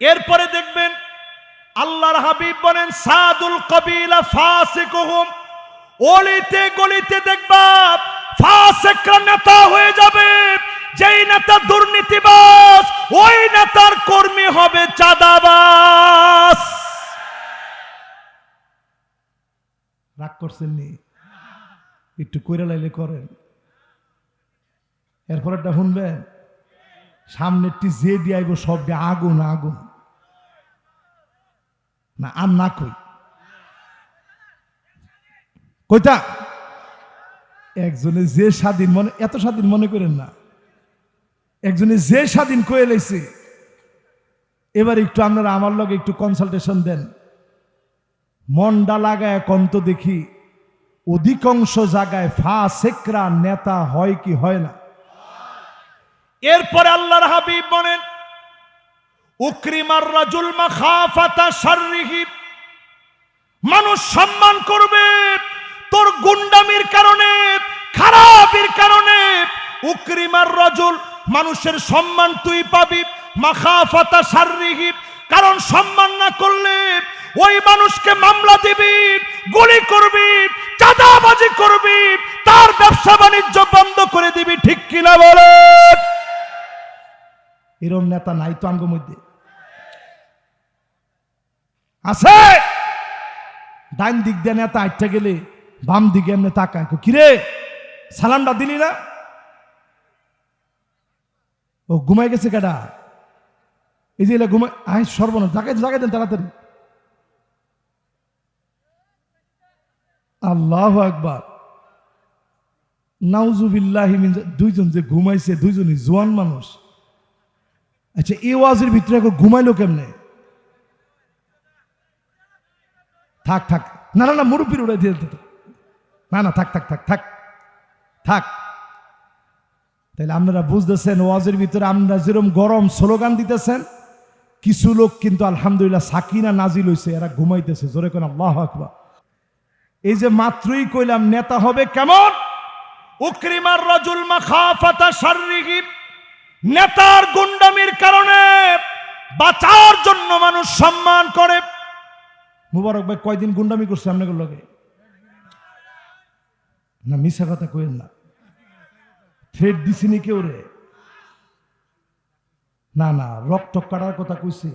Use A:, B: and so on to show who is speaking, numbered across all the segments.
A: এরপরে দেখবেন আল্লাহর হাবিব বলেন, সাদুল কবিলা ফাসিকুহুম। অলিতে গলিতে দেখবা ফাসিকরা নেতা হয়ে যাবে। যেই নেতা দুর্নীতিবাজ, ওই নেতার কর্মী হবে চাঁদাবাজ। রাগ করছেন একটু কইরা লাইলে করেন। এরপরেরটা শুনবেন। সামনেরটি যে দিয়াইব সব দিয়ে আগুন আগুন। না, আর না কই। কইতা? একজনে যে স্বাধীন মনে এত স্বাধীন মনে করেন না। একজনে যে স্বাধীন কয়ে লাইছে। এবার একটু আপনারা আমার লগে একটু কনসালটেশন দেন। মনডা লাগায় কন্ত দেখি, অধিকাংশ জায়গায় ফা সেকরা নেতা হয় কি হয় না। এরপরে আল্লাহর হাবিব বলেন, উকরিমার রাজুল মাখাফাতা শাররিহি। মানুষ সম্মান করবে, তোর গুন্ডামির কারণে, খারাপের কারণে। উকরিমার রাজুল, মানুষের সম্মান তুই পাবি, মাখাফাতা শাররিহি। কারণ সম্মান না করলে ওই মানুষকে মামলা দিবি, গুলি করবি, চাঁদাবাজি করবি, তার ব্যবসা বাণিজ্য বন্ধ করে দিবি, ঠিক কিনা বলে এরম নেতা নাই তো আঙ্গ মধ্যে। আছে? ডাইন দিক দিয়ে নেতা আটটা গেলে বাম দিকে এমনি তাকায়। কিরে, সালামটা দিলি না? ও ঘুমাই গেছে কেডা? এই যে ঘুমাই আয় সর্বনা জাগাই জাগাই দেন তাড়াতাড়ি। আল্লাহ একবার নাউজুবিল্লাহি দুইজন যে ঘুমাইছে, দুইজনই জোয়ান মানুষ। আচ্ছা এ ওয়াজের ভিতরে ঘুমাইলো কেমনে? থাক থাক। না না না, মুরব্বীর উড়াই দিয়ে না না, থাক থাক থাক থাক। থাক। তাইলে আপনারা বুঝতেছেন, ওয়াজের ভিতরে আপনারা যেরকম গরম স্লোগান দিতেছেন, কিছু লোক কিন্তু আলহামদুলিল্লাহ সাকিনা নাজিল হইছে, এরা ঘুমাইতেছে। জোরে কোন আল্লাহ আকবার। এই যে মাত্রই কইলাম, নেতা হবে কেমন? উকরিমার রাজুল মাখাফাতা শাররিহি নেতার গুন্ডামির কারণে বাঁচার জন্য মানুষ সম্মান করে। মুবারক ভাই, কয়দিন গুন্ডামি করছে আপনাকে লগে? না মিশা কথা কইেন না। থ্রেড দিছিনি কেউ রে? না না, রক্ত কাটার কথা কইছে।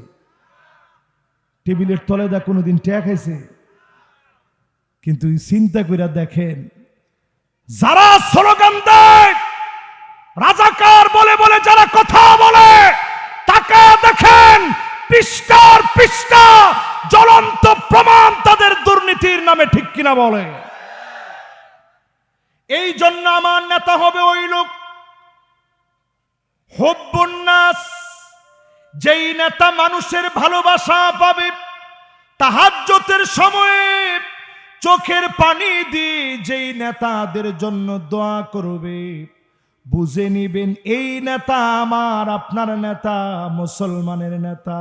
A: টেবিলের তলে দা কোনোদিন ট্যাগ খাইছে। কিন্তু চিন্তা কইরা দেখেন, যারা স্লোগান দেয়, রাজাকার বলে বলে যারা কথা বলে তাকে দেখেন পৃষ্ঠার পৃষ্ঠা জ্বলন্ত প্রমাণ তাদের দুর্নীতির নামে ঠিক কিনা বলে, এই জন্য আমার নেতা হবে ওই লোক। হব্বন্যাস যেই নেতা মানুষের ভালোবাসা পাবে, তাহাজ্জতের সময়ে চোখের পানি দিয়ে যেই নেতাদের জন্য দোয়া করবে, বুঝে নিবেন এই নেতা আমার, আপনার নেতা, মুসলমানের নেতা।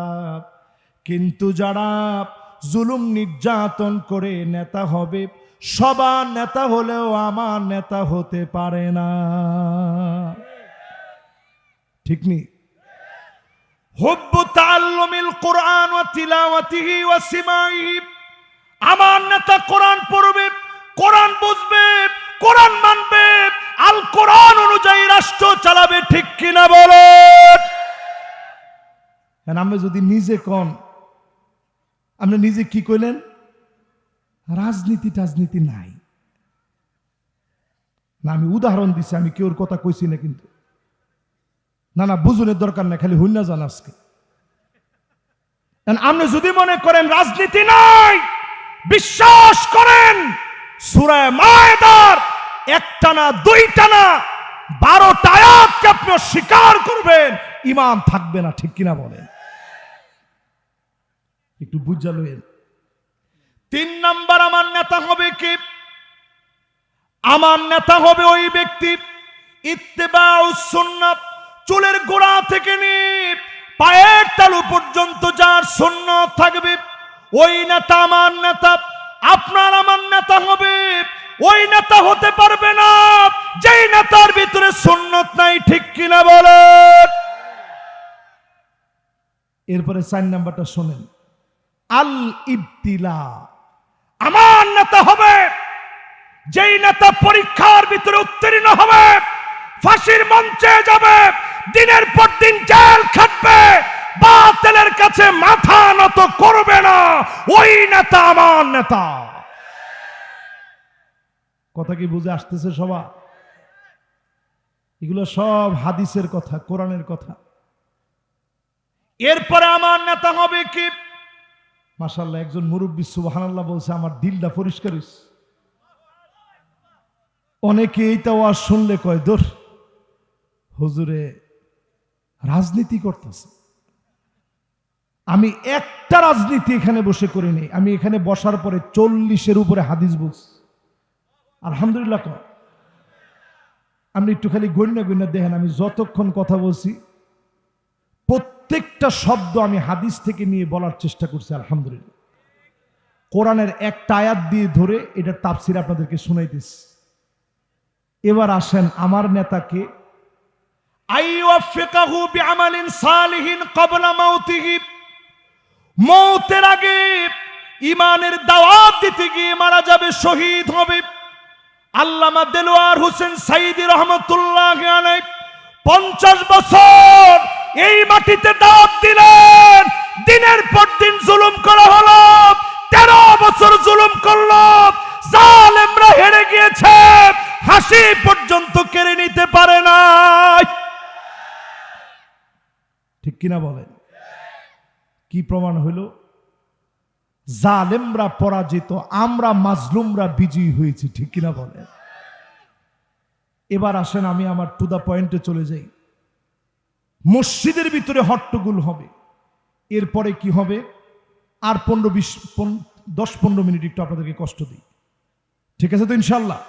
A: কিন্তু যারা জুলুম নির্যাতন করে নেতা হবে। সবার নেতা হলেও আমার নেতা হতে পারে না। ঠিক নেই হুব্বু তাআল্লুমিল কোরআন ওয়া আমার নেতা কোরআন পড়বে, কোরআন বুঝবে, কোরআন মানবে, আল কোরআন অনুযায়ী রাষ্ট্র চালাবে, ঠিক কিনা বলো? আমি যদি নিজে কন আপনি নিজে কি কইলেন? রাজনীতি টাজনীতি নাই। না, আমি উদাহরণ দিছি, আমি কেউর কথা কইছি না কিন্তু। না না, বুঝুনের দরকার নাই, খালি হইনা যান আজকে। আপনি যদি মনে করেন রাজনীতি নাই, বিশ্বাস করেন, সুরায় মায়দার একটা না দুইটা না বারোটা আপনি স্বীকার করবেন, ইমান থাকবে না, ঠিক কিনা বলেন? একটু বুঝা লইন তিন নাম্বার আমার নেতা হবে কি? আমার নেতা হবে ওই ব্যক্তি সুন্নাত চুলের গোড়া থেকে নিয়ে পায়ের তালু পর্যন্ত যার সুন্নত থাকবে ওই নেতা আমার নেতা আপনার আমার নেতা হবে ওই নেতা হতে পারবে না যেই নেতার ভিতরে সুন্নত নাই ঠিক কিনা বলেন? এরপরে চার নাম্বারটা শোনেন। আল ইবতিলা আমার নেতা হবে, যেই নেতা পরীক্ষার ভিতরে উত্তীর্ণ হবে, ফাঁসির মঞ্চে যাবে, দিনের পর দিন জেল খাটবে, বাতিলের কাছে মাথা নত করবে না, ওই নেতা আমার নেতা। কথা কি বুঝে আসতেছে সবা এগুলো সব হাদিসের কথা, কোরআনের কথা। এরপরে আমার নেতা হবে কি? মাসাল্লাহ একজন মুরব্বী, সুবহানাল্লাহ বলছে, আমার দিলটা পরিষ্কার। অনেকে এইটা ওয়াজ শুনলে কয়, দোর, হুজুরে রাজনীতি করতেছে। আমি একটা রাজনীতি এখানে বসে করিনি, আমি এখানে বসার পরে চল্লিশের উপরে হাদিস বলছি। আলহামদুলিল্লাহ আপনি একটু খালি গণ্য গণ্য দেখেন, আমি যতক্ষণ কথা বলছি প্রত্যেকটা শব্দ আমি হাদিস থেকে নিয়ে বলার চেষ্টা করছি, আলহামদুলিল্লাহ। কোরআনের একটা আয়াত দিয়ে ধরে এটার তাপসির আপনাদেরকে শুনাইতেছি এবার আসেন আমার নেতাকে মৌতের আগে ইমানের দাওয়াত দিতে গিয়ে মারা যাবে, শহীদ হবে। আল্লামা দেলোয়ার হোসেন সাইদি রহমতুল্লাহ পঞ্চাশ বছর এই মাটিতে দাওয়াত দিলেন। দিনের পর দিন জুলুম করা হলো। তেরো বছর জুলুম করল। জালেমরা হেরে গিয়েছে। হাসি পর্যন্ত কেড়ে নিতে পারে না ঠিক কিনা বলেন? কি প্রমাণ হইল জালেমরা পরাজিত, আমরা মাজলুমরা বিজয়ী হয়েছি, ঠিক কিনা বলেন? এবার আসেন আমি আমার টু দা পয়েন্টে চলে যাই। মসজিদের ভিতরে হট্টগুল হবে। এরপরে কি হবে? আর পনেরো বিশ দশ পনেরো মিনিট একটু আপনাদেরকে কষ্ট দিই। ঠিক আছে তো ইনশাল্লাহ?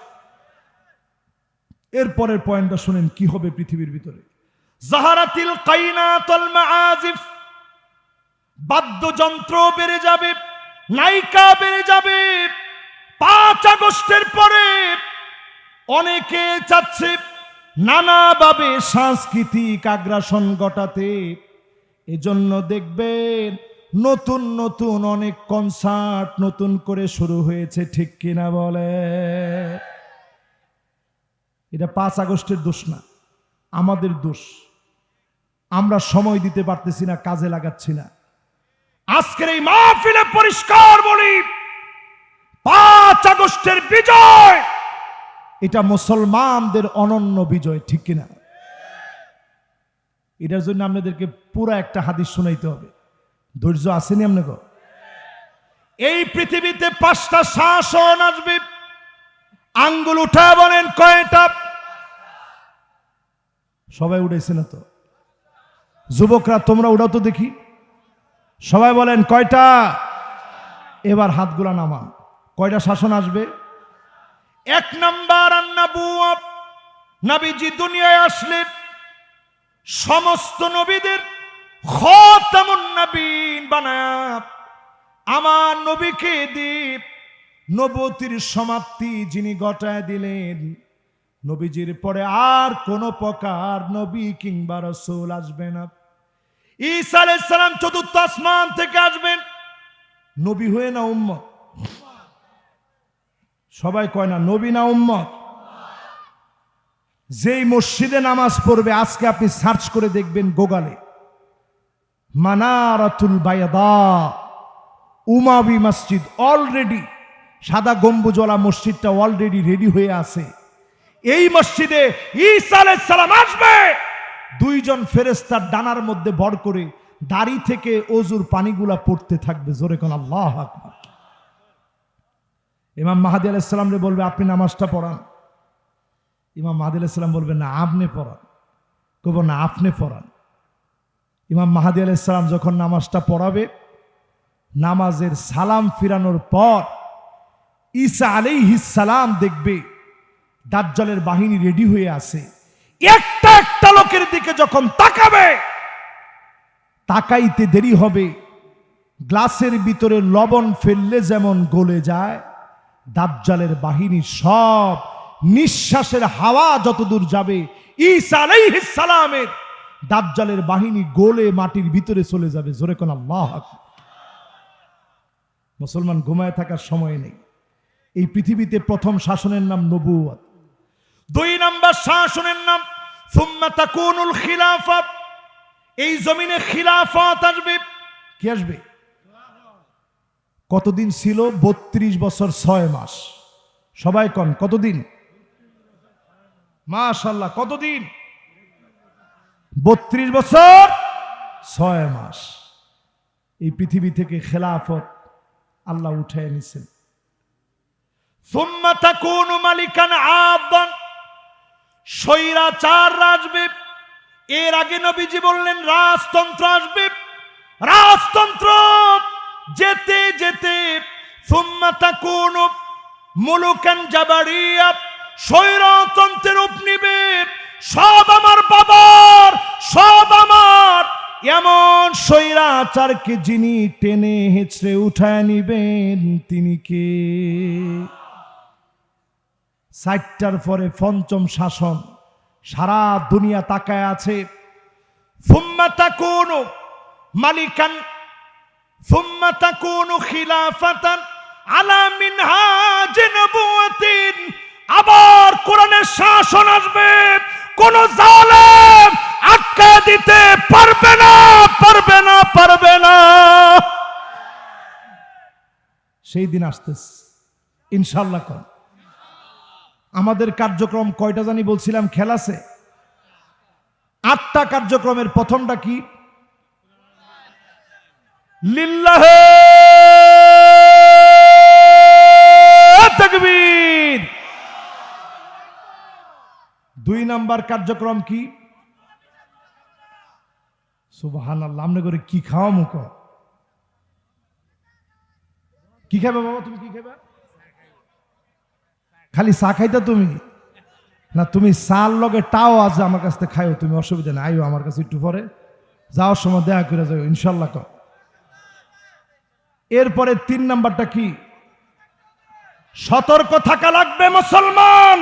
A: এরপরের পয়েন্টটা শোনেন, কি হবে পৃথিবীর ভিতরে? জাহারাতিল কাইনাতুল বাদ্যযন্ত্র বেড়ে যাবে, নায়িকা বেড়ে যাবে। পাঁচ আগস্টের পরে অনেকে চাচ্ছে নানাভাবে সাংস্কৃতিক আগ্রাসন ঘটাতে। এজন্য দেখবেন নতুন নতুন অনেক কনসার্ট নতুন করে শুরু হয়েছে, ঠিক কিনা বলে? এটা পাঁচ আগস্টের দোষ না, আমাদের দোষ। আমরা সময় দিতে পারতেছি না, কাজে লাগাচ্ছি না। আজকের এই মাহফিলে পরিষ্কার বলি, পাঁচ আগস্টের বিজয়! এটা মুসলমানদের অনন্য বিজয়, ঠিক কিনা? এটার জন্য আপনাদেরকে পুরো একটা হাদিস শোনাইতে হবে। ধৈর্য আসেনি আপনাকে? এই পৃথিবীতে পাঁচটা শাসন আসবে। আঙ্গুল উঠা বলেন কয়টা? সবাই উঠেছে না তো? যুবকরা, তোমরা উঠাও তো দেখি। সবাই বলেন কয়টা? এবার হাতগুলা নামান কয়টা শাসন আসবে? এক নাম্বার নবীজি দুনিয়ায় আসলে সমস্ত নবীদের আমার নবীকে দীপ, নবতির সমাপ্তি যিনি ঘটায় দিলেন, নবীজির পরে আর কোন প্রকার নবী কিংবা রসুল আসবে না। ঈসা আলাইহিস সালাম চতুর্থ আসমান থেকে আসবেন, নবী হয়ে না উম্মত? সবাই কয় না, নবী না উম্মত? যেই মসজিদে নামাজ পড়বে, আজকে আপনি সার্চ করে দেখবেন গোগালে। মানারাতুল বায়াদা উমাবি মসজিদ অলরেডি, সাদা গম্বুজওয়ালা মসজিদটা অলরেডি রেডি হয়ে আছে। এই মসজিদে সালাম আসবে। দুইজন ফেরেস্তার ডানার মধ্যে ভর করে, দাড়ি থেকে অজুর পানিগুলা পড়তে থাকবে। জোরে কোন আল্লাহ আকবার। ইমাম মাহাদি আলাইসাল্লাম রে বলবে, আপনি নামাজটা পড়ান। ইমাম মাহাদি আলাইসাল্লাম বলবে, না, আপনি পড়ান। কব না, আপনি পড়ান। ইমাম মাহাদি আলাইসাল্লাম যখন নামাজটা পড়াবে, নামাজের সালাম ফিরানোর পর ঈসা সালাম দেখবে, দাজ্জালের বাহিনী রেডি হয়ে আছে। একটা একটা লোকের দিকে যখন তাকাবে, তাকাইতে দেরি হবে। গ্লাসের ভিতরে লবণ ফেললে যেমন গলে যায় দাজ্জালের বাহিনী সব নিঃশ্বাসের হাওয়া যতদূর যাবে দাজ্জালের বাহিনী গোলে মাটির ভিতরে চলে যাবে। জোরে কোন মুসলমান ঘুমায় থাকার সময় নেই। এই পৃথিবীতে প্রথম শাসনের নাম নবুয়াত দুই নাম্বার শাসনের নাম, সুম্মা তাকুনুল খিলাফা। এই জমিনে খিলাফত আসবে। কি আসবে? কতদিন ছিল? বত্রিশ বছর ছয় মাস। সবাই কন, কতদিন? মাশাল্লাহ, কতদিন? বত্রিশ বছর ছয় মাস। এই পৃথিবী থেকে খেলাফত আল্লাহ উঠে নিছেন। মালিকান আদান। স্বৈরাচার আসবে। এর আগে নবীজি বললেন, রাজতন্ত্র আসবে। রাজতন্ত্র! যেতে যেতে সুম্মা তাকুনু মুলুকান জাবারিয়া, স্বৈরতন্ত্রের নিবে সব আমার বাবার, সব আমার। এমন স্বৈরাচারকে যিনি টেনে হেঁচড়ে উঠায় নিবেন, তিনি কে? সাইটটার পরে পঞ্চম শাসন, সারা দুনিয়া তাকায় আছে। ফুম্মা তাকুনু মালিকান ফুম্মা তাকুনু খিলাফাতান আলা মিনহাজ নবুয়াতিন আবার কোরআনের শাসন আসবে। কোন জালেম আটকা দিতে পারবে না পারবে না পারবে না। সেই দিন আসতেছে। ইনশাল্লাহ কর। আমাদের কার্যক্রম কয়টা জানি বলছিলাম খেলাছে আটটা কার্যক্রমের প্রথমটা কি? লিল্লাহে তাকবীর। দুই নাম্বার কার্যক্রম কি? সুবাহান আল্লাহ আমনে করে কি খাওয়া মুখ কি খাবে বাবা তুমি, কি খাবে খালি চা খাইতা তুমি? না, তুমি চার লগে টাও আজ আমার কাছ থেকে খাইও, তুমি অসুবিধা নেই, আইও আমার কাছে একটু পরে। যাওয়ার সময় দেখা করে যাও ইনশাল্লাহ কর এরপরে তিন নাম্বারটা কি? সতর্ক থাকা লাগবে মুসলমান।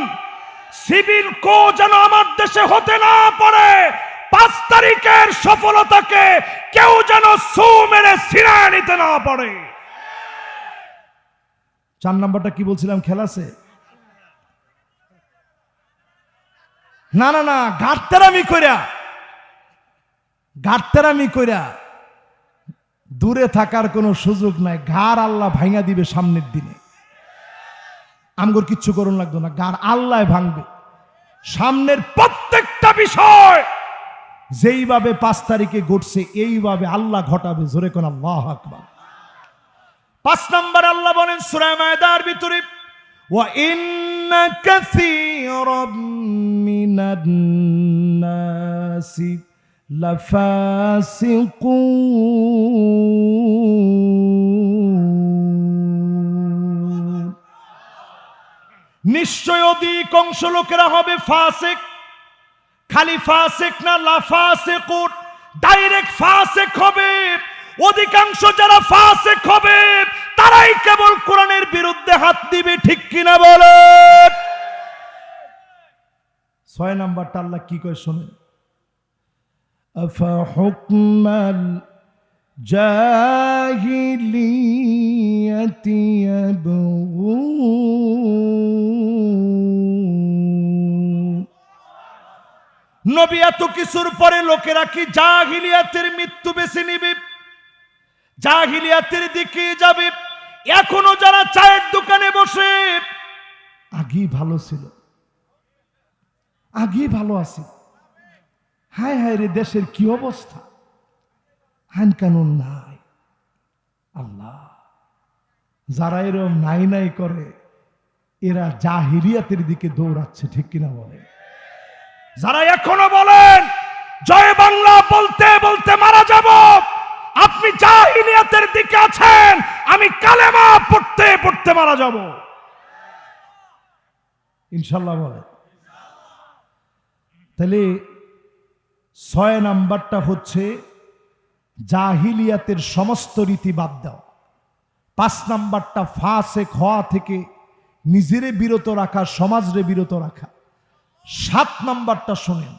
A: সিভিল কো যেন আমার দেশে হতে না পারে। পাঁচ তারিখের সফলতাকে কেউ যেন সু মেরে সিনায় নিতে না পারে। চার নাম্বারটা কি বলছিলাম খেলাছে না না না, গাড়তেরামি কইরা গাড়তেরামি কইরা দূরে থাকার কোনো সুযোগ নাই। ঘর আল্লাহ ভাঙা দিবে সামনের দিনে। আমগর কিচ্ছু করুন লাগতো না ঘর আল্লাহ ভাঙবে। সামনের প্রত্যেকটা বিষয় যেইভাবে পাঁচ তারিখে ঘটছে, এইভাবে আল্লাহ ঘটাবে। জোরে কোন আল্লাহ আকবর। পাঁচ নম্বর আল্লাহ বলেন সুরায় মায়দার ভিতরে, ওয়া ইন্না কাসীরাম মিনান নাসি। لفاسقون নিশ্চয় অধিকাংশ লোকেরা হবে ফাসেক খালি ফাসেক না লাফাসেক ডাইরেক্ট ফাসেক হবে অধিকাংশ যারা ফাসেক হবে তারাই কেবল কোরআনের বিরুদ্ধে হাত দিবে ঠিক কিনা বলে ছয় নাম্বারটা আল্লাহ কি কয় শোনেন أفحكم الجاهلية يبغون নবী এত কিছুর পরে লোকেরা কি জাহিলিয়াতের মৃত্যু বেছে নিবে জাহিলিয়াতের দিকে যাবে এখনো যারা চায়ের দোকানে বসে আগেই ভালো ছিল আগেই ভালো আছে হায় হায় রে, দেশের কি অবস্থা? আইন কানুন নাই। আল্লাহ, যারা এরম নাই নাই করে, এরা জাহিরিয়াতের দিকে দৌড়াচ্ছে, ঠিক কিনা বলে যারা এখনও বলেন, জয় বাংলা বলতে বলতে মারা যাব, আপনি জাহিলিয়াতের দিকে আছেন, আমি কালেমা পড়তে পড়তে মারা যাব। ইনশাল্লাহ বলে তাহলে ছয় নাম্বারটা হচ্ছে জাহিলিয়াতের সমস্ত রীতি বাদ দাও পাঁচ নাম্বারটা ফাঁসে হওয়া থেকে নিজেরে বিরত রাখা সমাজরে বিরত রাখা সাত নাম্বারটা শোনেন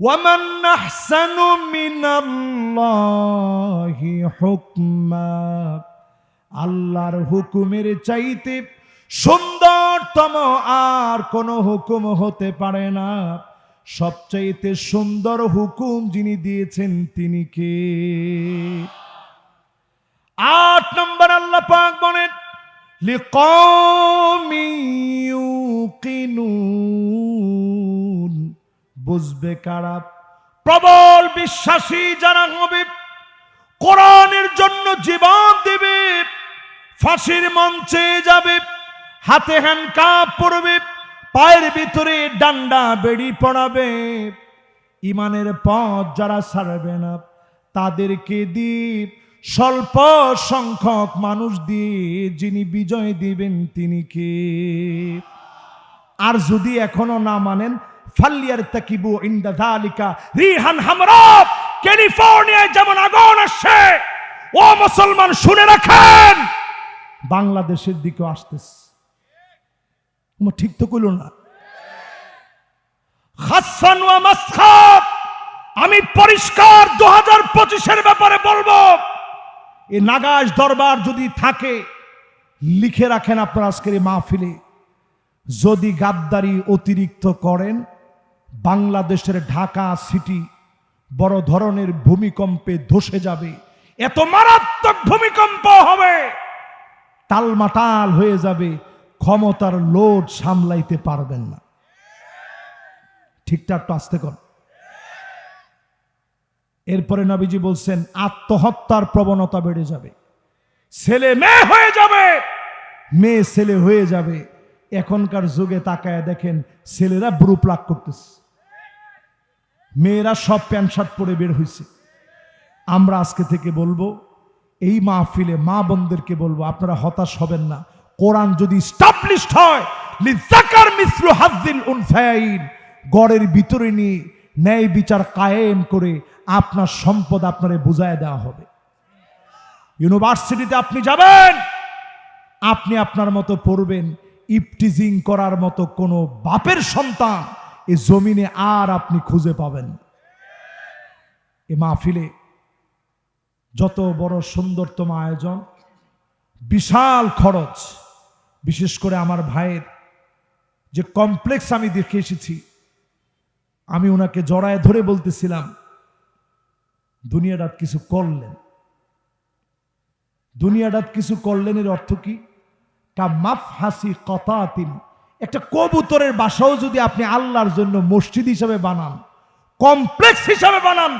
A: ومن أحسن من الله حكما আল্লাহর হুকুমের চাইতে সুন্দরতম আর কোন হুকুম হতে পারে না সবচাইতে সুন্দর হুকুম যিনি দিয়েছেন তিনি কে? আট নম্বর আল্লাহ পাক বলেন বুঝবে কারা? প্রবল বিশ্বাসী যারা হবে, কোরআনের জন্য জীবন দেবে, ফাঁসির মঞ্চে যাবে, হাতে হ্যান্ড কাপ পড়বে পায়ের ভিতরে ডান্ডা বেড়ি পড়াবে। ইমানের পথ যারা ছাড়বে না, তাদেরকে দ্বীপ স্বল্প সংখ্যক মানুষ দিয়ে যিনি বিজয় দিবেন তিনি কে? আর যদি এখনও না মানেন ফাল্লিয়ার তাকিবু ইন্দা যালিকা রিহান হামরাব ক্যালিফোর্নিয়ায় যেমন আগুন আসছে, ও মুসলমান শুনে রাখেন, বাংলাদেশের দিকে আসতেছে। তোমার ঠিক তো কইল না। আমি পরিষ্কার দু হাজার পঁচিশের ব্যাপারে বলব। এই নাগাস দরবার যদি থাকে, লিখে রাখেন আপনার আজকের এই মাহফিলে। যদি গাদ্দারি অতিরিক্ত করেন, বাংলাদেশের ঢাকা সিটি বড় ধরনের ভূমিকম্পে ধসে যাবে। এত মারাত্মক ভূমিকম্প হবে টালমাটাল হয়ে যাবে। ক্ষমতার লোড সামলাইতে পারবেন না। ঠিকঠাক তো আসতে কর এরপরে নবীজি বলছেন, আত্মহত্যার প্রবণতা বেড়ে যাবে। ছেলে মেয়ে হয়ে যাবে। মেয়ে ছেলে হয়ে যাবে। এখনকার যুগে তাকায় দেখেন, ছেলেরা ব্রু প্লাক করতেছে। মেয়েরা সব প্যান্ট শার্ট পরে বের হয়েছে আমরা আজকে থেকে বলব, এই মাহফিলে মা বোনদেরকে বলব, আপনারা হতাশ হবেন না। কোরআন যদি স্টাবলিশড হয়, লিজাকার মিসলু হাজ্জিল উনসায়াইন গড়ের ভিতরে নিয়ে ন্যায় বিচার কায়েম করে আপনার সম্পদ আপনারে বুঝায় দেওয়া হবে। ইউনিভার্সিটিতে আপনি যাবেন, আপনি আপনার মতো পড়বেন, ইপটিজিং করার মতো কোনো বাপের সন্তান এই জমিনে আর আপনি খুঁজে পাবেন এ মাহফিলে যত বড় সুন্দরতম আয়োজন, বিশাল খরচ বিশেষ করে আমার ভাইয়ের যে কমপ্লেক্স আমি দেখে এসেছি, আমি ওনাকে জড়ায় ধরে বলতেছিলাম দুনিয়াটা কিছু করলেন। দুনিয়াটা কিছু করলেন এর অর্থ কি? কা মাফ হাসি কতাতিন। একটা কবুতরের বাসাও যদি আপনি আল্লাহর জন্য মসজিদ হিসাবে বানান কমপ্লেক্স হিসাবে বানান,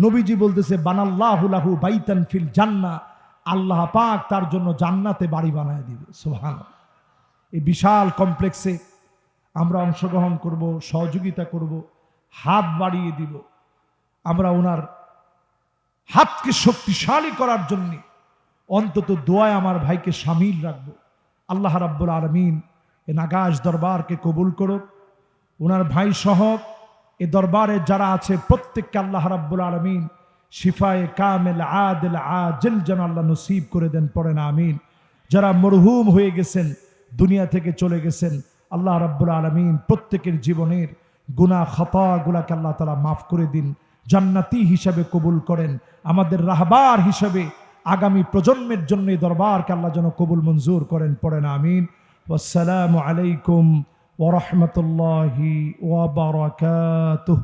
A: নবীজি বলতেছে বানাল্লাহুলাহু বাইতান ফিল জান্না আল্লাহ পাক তার জন্য জান্নাতে বাড়ি বানায় দিবে সোহান এই বিশাল কমপ্লেক্সে আমরা অংশগ্রহণ করব, সহযোগিতা করব, হাত বাড়িয়ে দিব। আমরা ওনার হাতকে শক্তিশালী করার জন্য অন্তত দোয়ায় আমার ভাইকে সামিল রাখব। আল্লাহ রাব্বুল আলমিন এ নাগাস দরবারকে কবুল করুক। ওনার ভাই সহ এ দরবারে যারা আছে, প্রত্যেককে আল্লাহ রাব্বুল আলমিন শিফায়ে কামেল আদেল আজেল যেন আল্লাহ নসিব করে দেন পড়েন আমিন। যারা মরহুম হয়ে গেছেন, দুনিয়া থেকে চলে গেছেন, আল্লাহ রাব্বুল আলমিন প্রত্যেকের জীবনের গুনাহ, খতাগুলাকে আল্লাহ তালা মাফ করে দিন, জান্নাতি হিসাবে কবুল করেন। আমাদের রাহবার হিসাবে আগামী প্রজন্মের জন্য দরবারকে আল্লাহ যেন কবুল মঞ্জুর করেন পড়েন আমিন। আসসালামু আলাইকুম ওরহমতুল্লাহি ওবরাকাতুহ